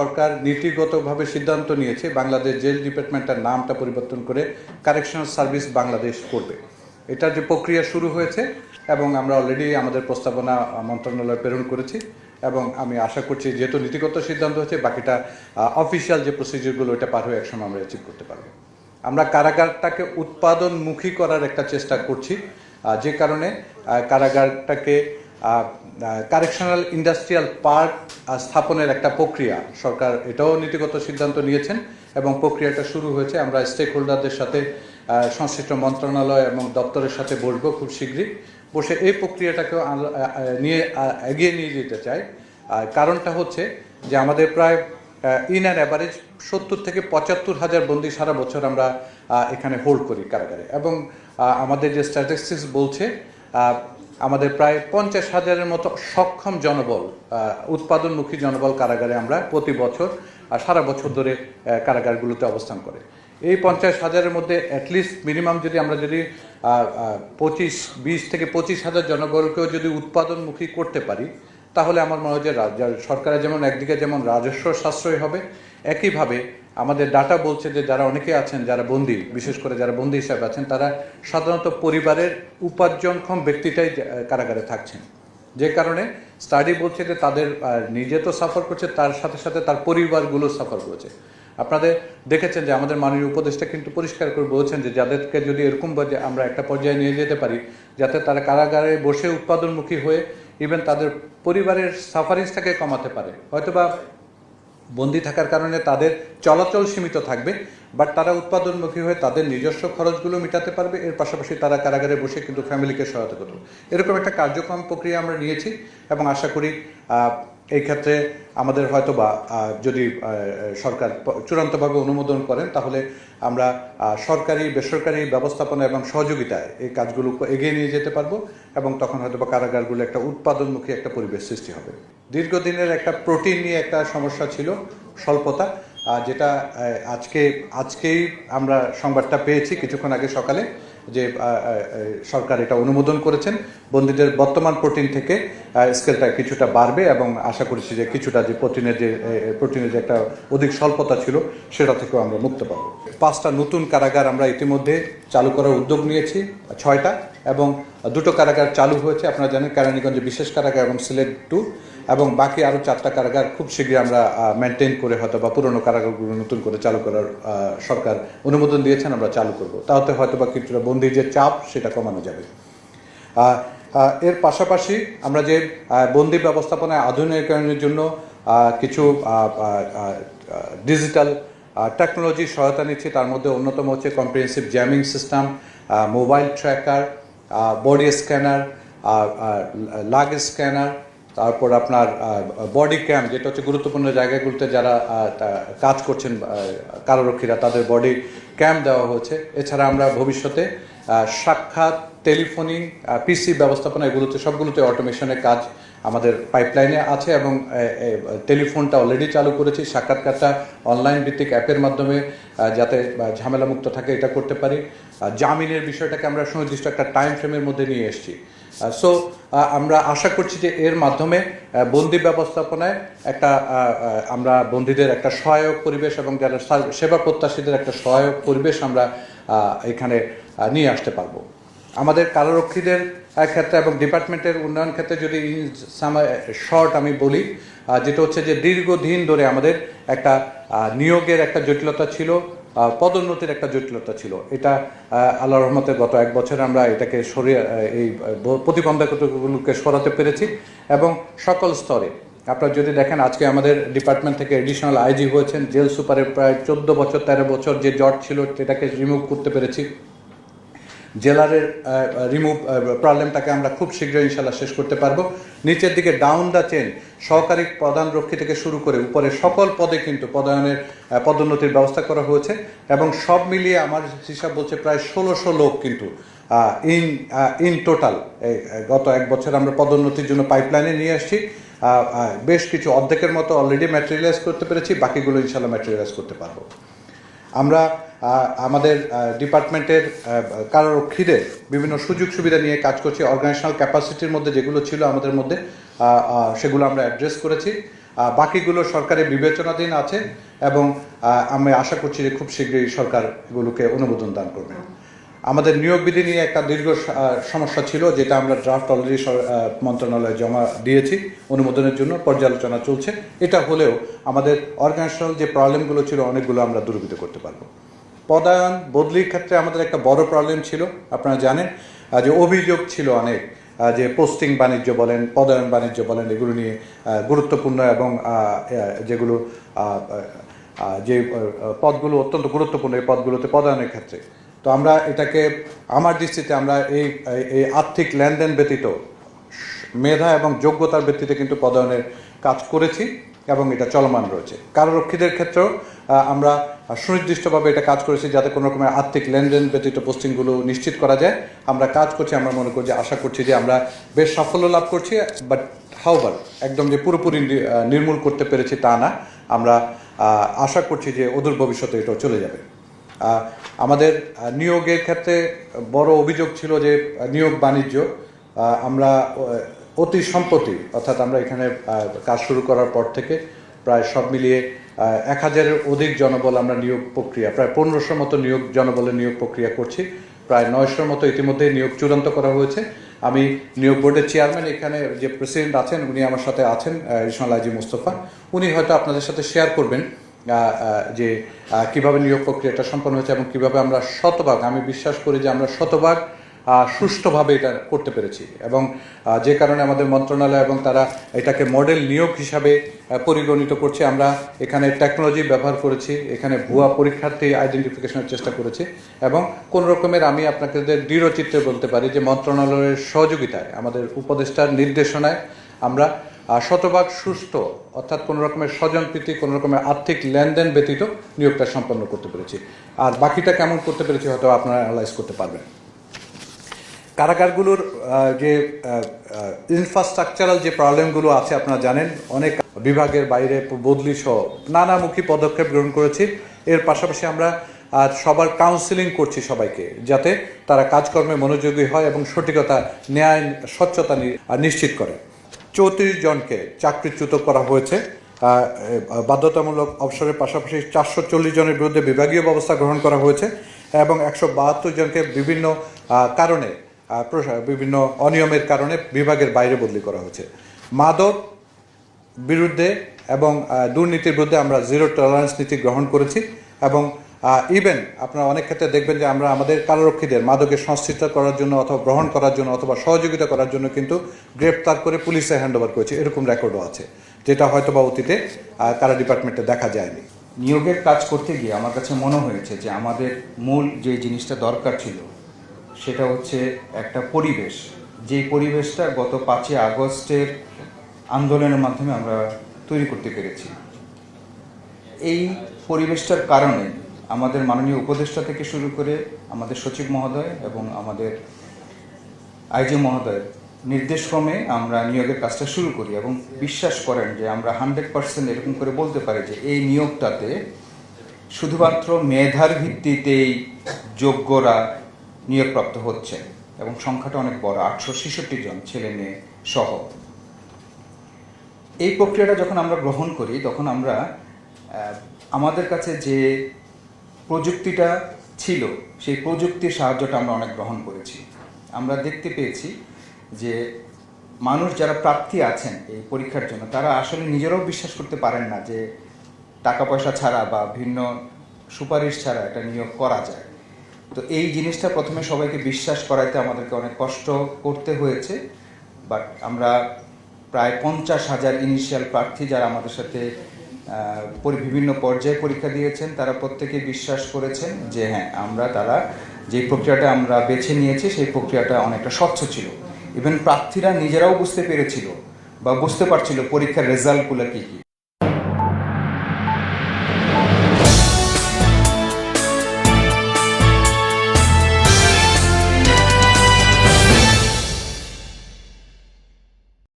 সরকার নীতিগতভাবে সিদ্ধান্ত নিয়েছে বাংলাদেশ জেল ডিপার্টমেন্টের নামটা পরিবর্তন করে কারেকশনাল সার্ভিস বাংলাদেশ করবে। এটার যে প্রক্রিয়া শুরু হয়েছে এবং আমরা অলরেডি আমাদের প্রস্তাবনা মন্ত্রণালয়ে প্রেরণ করেছি এবং আমি আশা করছি যেহেতু নীতিগত সিদ্ধান্ত হয়েছে, বাকিটা অফিসিয়াল যে প্রসিডিউরগুলো ওটা পার হয়ে একসময় আমরা অ্যাচিভ করতে পারব। আমরা কারাগারটাকে উৎপাদনমুখী করার একটা চেষ্টা করছি যে কারণে কারাগারটাকে কারেকশনাল ইন্ডাস্ট্রিয়াল পার্ক স্থাপনের একটা প্রক্রিয়া। সরকার এটাও নীতিগত সিদ্ধান্ত নিয়েছেন এবং প্রক্রিয়াটা শুরু হয়েছে। আমরা স্টেক হোল্ডারদের সাথে সংশ্লিষ্ট মন্ত্রণালয় এবং দপ্তরের সাথে বসবো খুব শীঘ্রই। বসে এই প্রক্রিয়াটাকেও নিয়ে এগিয়ে নিয়ে যেতে চাই। কারণটা হচ্ছে যে আমাদের প্রায় ইন অ্যান্ড অ্যাভারেজ সত্তর থেকে পঁচাত্তর হাজার বন্দি সারা বছর আমরা এখানে হোল্ড করি কারাগারে। এবং আমাদের যে স্ট্যাটিস্টিক্স বলছে আমাদের প্রায় পঞ্চাশ হাজারের মতো সক্ষম জনবল উৎপাদনমুখী জনবল কারাগারে আমরা প্রতি বছর আর সারা বছর ধরে কারাগারগুলোতে অবস্থান করে। এই পঞ্চাশ হাজারের মধ্যে অ্যাটলিস্ট মিনিমাম যদি আমরা যদি পঁচিশ, বিশ থেকে পঁচিশ হাজার জনবলকেও যদি উৎপাদনমুখী করতে পারি, তাহলে আমার মনে হয় যে সরকারের যেমন একদিকে যেমন রাজস্ব সাশ্রয় হবে, একইভাবে আমাদের ডাটা বলছে যে যারা অনেকে আছেন, যারা বন্দী, বিশেষ করে যারা বন্দী হিসাবে আছেন, তারা সাধারণত পরিবারের উপার্জনক্ষম ব্যক্তিটাই কারাগারে থাকছেন। যে কারণে স্টাডি বলছে যে তাদের নিজে তো সাফার করছে, তার সাথে সাথে তার পরিবারগুলো সাফার করছে। আপনাদের দেখেছেন যে আমাদের মাননীয় উপদেষ্টা কিন্তু পরিষ্কার করে বলছেন যে যাদেরকে যদি এরকম ভাবে আমরা একটা পর্যায়ে নিয়ে যেতে পারি, যাতে তারা কারাগারে বসে উৎপাদনমুখী হয়ে ইভেন তাদের পরিবারের সাফারিংসটাকে কমাতে পারে। হয়তোবা বন্দি থাকার কারণে তাদের চলাচল সীমিত থাকবে বাট তারা উৎপাদনমুখী হয়ে তাদের নিজস্ব খরচগুলো মেটাতে পারবে, এর পাশাপাশি তারা কারাগারে বসে কিন্তু ফ্যামিলিকে সহায়তা করবে। এরকম একটা কার্যক্রম প্রক্রিয়া আমরা নিয়েছি এবং আশা করি এই ক্ষেত্রে আমাদের হয়তো বা যদি সরকার চূড়ান্তভাবে অনুমোদন করেন, তাহলে আমরা সরকারি, বেসরকারি ব্যবস্থাপনা এবং সহযোগিতায় এই কাজগুলো এগিয়ে নিয়ে যেতে পারব এবং তখন হয়তো বা কারাগারগুলো একটা উৎপাদনমুখী একটা পরিবেশ সৃষ্টি হবে। দীর্ঘদিনের একটা প্রোটিন নিয়ে একটা সমস্যা ছিল, স্বল্পতা যেটা আজকে, আজকেই আমরা সংবাদটা পেয়েছি কিছুক্ষণ আগে সকালে যে সরকার এটা অনুমোদন করেছেন। বন্দীদের বর্তমান প্রোটিন থেকে স্কেলটা কিছুটা বাড়বে এবং আশা করছি যে কিছুটা যে প্রোটিনের যে প্রোটিনের যে একটা অধিক স্বল্পতা ছিল, সেটা থেকেও আমরা মুক্ত পাবো। পাঁচটা নতুন কারাগার আমরা ইতিমধ্যে চালু করার উদ্যোগ নিয়েছি, ছয়টা, এবং দুটো কারাগার চালু হয়েছে, আপনারা জানেন কেরানীগঞ্জে বিশেষ কারাগার এবং সিলেট টু, এবং বাকি আরও চারটা কারাগার খুব শীঘ্রই আমরা মেনটেন করে হয়তো বা পুরনো কারাগারগুলো নতুন করে চালু করার সরকার অনুমোদন দিয়েছেন, আমরা চালু করব। তাতে হয়তো বা কিছুটা বন্দির যে চাপ, সেটা কমানো যাবে। এর পাশাপাশি আমরা যে বন্দি ব্যবস্থাপনায় আধুনিকরণের জন্য কিছু ডিজিটাল টেকনোলজি সহায়তা নিচ্ছি। তার মধ্যে অন্যতম হচ্ছে comprehensive jamming system mobile tracker body scanner লাগ স্ক্যানার তারপর আপনার বডি ক্যাম যেটা হচ্ছে গুরুত্বপূর্ণ জায়গাগুলোতে যারা কাজ করছেন কারারক্ষীরা, তাদের বডি ক্যাম দেওয়া হয়েছে এছাড়া আমরা ভবিষ্যতে সাক্ষাৎ টেলিফোনিং পিসি ব্যবস্থাপনা এগুলোতে সবগুলোতে অটোমেশনের কাজ আমাদের পাইপলাইনে আছে এবং টেলিফোনটা অলরেডি চালু করেছি, সাক্ষাৎকারটা অনলাইন ভিত্তিক অ্যাপের মাধ্যমে যাতে ঝামেলামুক্ত থাকে এটা করতে পারি। জামিনের বিষয়টাকে আমরা সুনির্দিষ্ট একটা টাইম ফ্রেমের মধ্যে নিয়ে এসেছি। সো আমরা আশা করছি যে এর মাধ্যমে বন্দি ব্যবস্থাপনায় একটা আমরা বন্দীদের একটা সহায়ক পরিবেশ এবং যারা সেবা প্রত্যাশীদের একটা সহায়ক পরিবেশ আমরা এখানে নিয়ে আসতে পারব। আমাদের কারারক্ষীদের আহ, ক্ষেত্রে এবং ডিপার্টমেন্টের উন্নয়ন ক্ষেত্রে যদি শর্ট আমি বলি যেটা হচ্ছে যে দীর্ঘদিন ধরে আমাদের একটা নিয়োগের একটা জটিলতা ছিল পদোন্নতির একটা জটিলতা ছিল। এটা আল্লাহ রহমতে গত এক বছরে আমরা এটাকে সরিয়ে এই প্রতিবন্ধকতাগুলোকে সরাতে পেরেছি এবং সকল স্তরে। আপনারা যদি দেখেন আজকে আমাদের ডিপার্টমেন্ট থেকে এডিশনাল আইজি হয়েছেন জেল সুপারের প্রায় চোদ্দ বছর তেরো বছর যে জট ছিল সেটাকে রিমুভ করতে পেরেছি। জেলারের রিমুভ প্রবলেমটাকে আমরা খুব শীঘ্রই ইনশাল্লাহ শেষ করতে পারব। নিচের দিকে ডাউন দ্য চেন সহকারী প্রধান রক্ষী থেকে শুরু করে উপরে সকল পদে কিন্তু পদায়নের পদোন্নতির ব্যবস্থা করা হয়েছে এবং সব মিলিয়ে আমার হিসাব বলছে প্রায় ষোলোশো লোক কিন্তু ইন ইন টোটাল গত এক বছর আমরা পদোন্নতির জন্য পাইপলাইনে নিয়ে আসছি। বেশ কিছু অর্ধেকের মতো অলরেডি ম্যাটেরিয়ালাইজ করতে পেরেছি, বাকিগুলো ইনশাল্লাহ ম্যাটেরিয়ালাইজ করতে পারব। আমরা আমাদের ডিপার্টমেন্টের কারারক্ষীদের বিভিন্ন সুযোগ সুবিধা নিয়ে কাজ করছি অর্গানাইজেশনাল ক্যাপাসিটির মধ্যে যেগুলো ছিল আমাদের মধ্যে সেগুলো আমরা অ্যাড্রেস করেছি। বাকিগুলো সরকারের বিবেচনাধীন আছে এবং আমি আশা করছি যে খুব শীঘ্রই সরকার এগুলোকে অনুমোদন দান করবে। আমাদের নিয়োগ বিধি নিয়ে একটা দীর্ঘ সমস্যা ছিল, যেটা আমরা ড্রাফট অলরেডি মন্ত্রণালয়ে জমা দিয়েছি অনুমোদনের জন্য, পর্যালোচনা চলছে। এটা হলেও আমাদের অর্গানাইজেশনাল যে প্রবলেমগুলো ছিল, অনেকগুলো আমরা দূরীভূত করতে পারব। পদায়ন, বদলির ক্ষেত্রে আমাদের একটা বড় প্রবলেম ছিল, আপনারা জানেন যে অভিযোগ ছিল অনেক যে পোস্টিং বাণিজ্য বলেন, পদায়ন বাণিজ্য বলেন, এগুলো নিয়ে গুরুত্বপূর্ণ এবং যেগুলো যে পদগুলো অত্যন্ত গুরুত্বপূর্ণ এই পদগুলোতে পদায়নের ক্ষেত্রে। তো আমরা এটাকে, আমার দৃষ্টিতে আমরা এই এই আর্থিক লেনদেন ব্যতীত, মেধা এবং যোগ্যতার ভিত্তিতে কিন্তু পদায়নের কাজ করেছি। এবং এটা চলমান রয়েছে। কারারক্ষীদের ক্ষেত্রেও আমরা সুনির্দিষ্টভাবে এটা কাজ করেছি যাতে কোনো রকমের আর্থিক লেনদেন ব্যতীত পোস্টিংগুলো নিশ্চিত করা যায়। আমরা কাজ করছি, আমরা মনে করছি আশা করছি যে আমরা বেশ সাফল্য লাভ করছি বাট হাউবার একদম যে পুরোপুরি নির্মূল করতে পেরেছি তা না। আমরা আশা করছি যে অদূর ভবিষ্যতে এটাও চলে যাবে। আমাদের নিয়োগের ক্ষেত্রে বড় অভিযোগ ছিল যে নিয়োগ বাণিজ্য। আমরা অতি সম্প্রতি অর্থাৎ আমরা এখানে কাজ শুরু করার পর থেকে প্রায় সব মিলিয়ে এক হাজারের অধিক জনবল আমরা নিয়োগ প্রক্রিয়া, প্রায় পনেরোশোর মতো নিয়োগ, জনবলের নিয়োগ প্রক্রিয়া করছি। প্রায় নয়শোর মতো ইতিমধ্যে নিয়োগ চূড়ান্ত করা হয়েছে। আমি নিয়োগ বোর্ডের চেয়ারম্যান, এখানে যে প্রেসিডেন্ট আছেন, উনি আমার সাথে আছেন রিসমাল আজি মুস্তফা। উনি হয়তো আপনাদের সাথে শেয়ার করবেন যে কীভাবে নিয়োগ প্রক্রিয়াটা সম্পন্ন হয়েছে এবং কীভাবে আমরা শতভাগ, আমি বিশ্বাস করি যে আমরা শতভাগ সুষ্ঠুভাবে এটা করতে পেরেছি। এবং যে কারণে আমাদের মন্ত্রণালয় এবং তারা এটাকে মডেল নিয়োগ হিসাবে পরিগণিত করছে। আমরা এখানে টেকনোলজি ব্যবহার করেছি, এখানে ভুয়া পরীক্ষার্থী আইডেন্টিফিকেশনের চেষ্টা করেছি। এবং কোন রকমের আমি আপনাদের দৃঢ় চিত্রে বলতে পারি যে মন্ত্রণালয়ের সহযোগিতায়, আমাদের উপদেষ্টার নির্দেশনায় আমরা শতভাগ সুস্থ অর্থাৎ কোনো রকমের স্বজনপ্রীতি, কোনো রকমের আর্থিক লেনদেন ব্যতীত নিয়োগটা সম্পন্ন করতে পেরেছি। আর বাকিটা কেমন করতে পেরেছি হয়তো আপনারা অ্যানালাইজ করতে পারবেন। কারাগারগুলোর যে ইনফ্রাস্ট্রাকচারাল যে প্রবলেমগুলো আছে, আপনারা জানেন, অনেক বিভাগের বাইরে বদলি সহ নানামুখী পদক্ষেপ গ্রহণ করেছি। এর পাশাপাশি আমরা আজ সবার কাউন্সিলিং করছি সবাইকে, যাতে তারা কাজকর্মে মনোযোগী হয় এবং সঠিকতা, ন্যায়, স্বচ্ছতা নিশ্চিত করে। চৌত্রিশ জনকে চাকরিচ্যুত করা হয়েছে। বাধ্যতামূলক অবসরের পাশাপাশি চারশো চল্লিশ জনের বিরুদ্ধে বিভাগীয় ব্যবস্থা গ্রহণ করা হয়েছে এবং একশো বাহাত্তর জনকে বিভিন্ন কারণে বিভিন্ন অনিয়মের কারণে বিভাগের বাইরে বদলি করা হয়েছে। মাদক বিরুদ্ধে এবং দুর্নীতির বিরুদ্ধে আমরা জিরো টলারেন্স নীতি গ্রহণ করেছি এবং ইভেন আপনারা অনেক ক্ষেত্রে দেখবেন যে আমরা আমাদের কারারক্ষীদের মাদকে সংশ্লিষ্ট করার জন্য অথবা গ্রহণ করার জন্য অথবা সহযোগিতা করার জন্য কিন্তু গ্রেপ্তার করে পুলিশে হ্যান্ড ওভার করেছি। এরকম রেকর্ডও আছে। যেটা হয়তো বা অতীতে কারা ডিপার্টমেন্টে দেখা যায়নি। নিয়োগের কাজ করতে গিয়ে আমার কাছে মনে হয়েছে যে আমাদের মূল যে জিনিসটা দরকার ছিল সেটা হচ্ছে একটা পরিবেশ। যেই পরিবেশটা গত পাঁচই আগস্টের আন্দোলনের মাধ্যমে আমরা তৈরি করতে পেরেছি। এই পরিবেশটার কারণে আমাদের মাননীয় উপদেষ্টা থেকে শুরু করে আমাদের সচিব মহোদয় এবং আমাদের আইজি মহোদয়ের নির্দেশক্রমে আমরা নিয়োগের কাজটা শুরু করি এবং বিশ্বাস করেন যে আমরা হান্ড্রেড পার্সেন্ট এরকম করে বলতে পারি যে এই নিয়োগটাতে শুধুমাত্র মেধার ভিত্তিতেই যোগ্যরা নিয়োগপ্রাপ্ত হচ্ছে এবং সংখ্যাটা অনেক বড়, আটশো ছেষট্টি জন ছেলে মেয়ে সহ। এই প্রক্রিয়াটা যখন আমরা গ্রহণ করি, তখন আমরা আমাদের কাছে যে প্রযুক্তিটা ছিল, সেই প্রযুক্তির সাহায্যটা আমরা অনেক গ্রহণ করেছি। আমরা দেখতে পেয়েছি যে মানুষ যারা প্রার্থী আছেন এই পরীক্ষার জন্য, তারা আসলে নিজেরাও বিশ্বাস করতে পারেন না যে টাকা পয়সা ছাড়া বা ভিন্ন সুপারিশ ছাড়া এটা নিয়োগ করা যায়। তো এই জিনিসটা প্রথমে সবাইকে বিশ্বাস করাইতে আমাদেরকে অনেক কষ্ট করতে হয়েছে বাট আমরা প্রায় পঞ্চাশ হাজার ইনিশিয়াল প্রার্থী যারা আমাদের সাথে বিভিন্ন পর্যায়ে পরীক্ষা দিয়েছেন, তারা প্রত্যেকে বিশ্বাস করেছেন যে হ্যাঁ আমরা তারা যে প্রক্রিয়াটা আমরা বেছে নিয়েছি, সেই প্রক্রিয়াটা অনেকটা স্বচ্ছ ছিল। ইভেন প্রার্থীরা নিজেরাও বুঝতে পেরেছিল বা বুঝতে পারছিল পরীক্ষার রেজাল্টগুলো কী কী।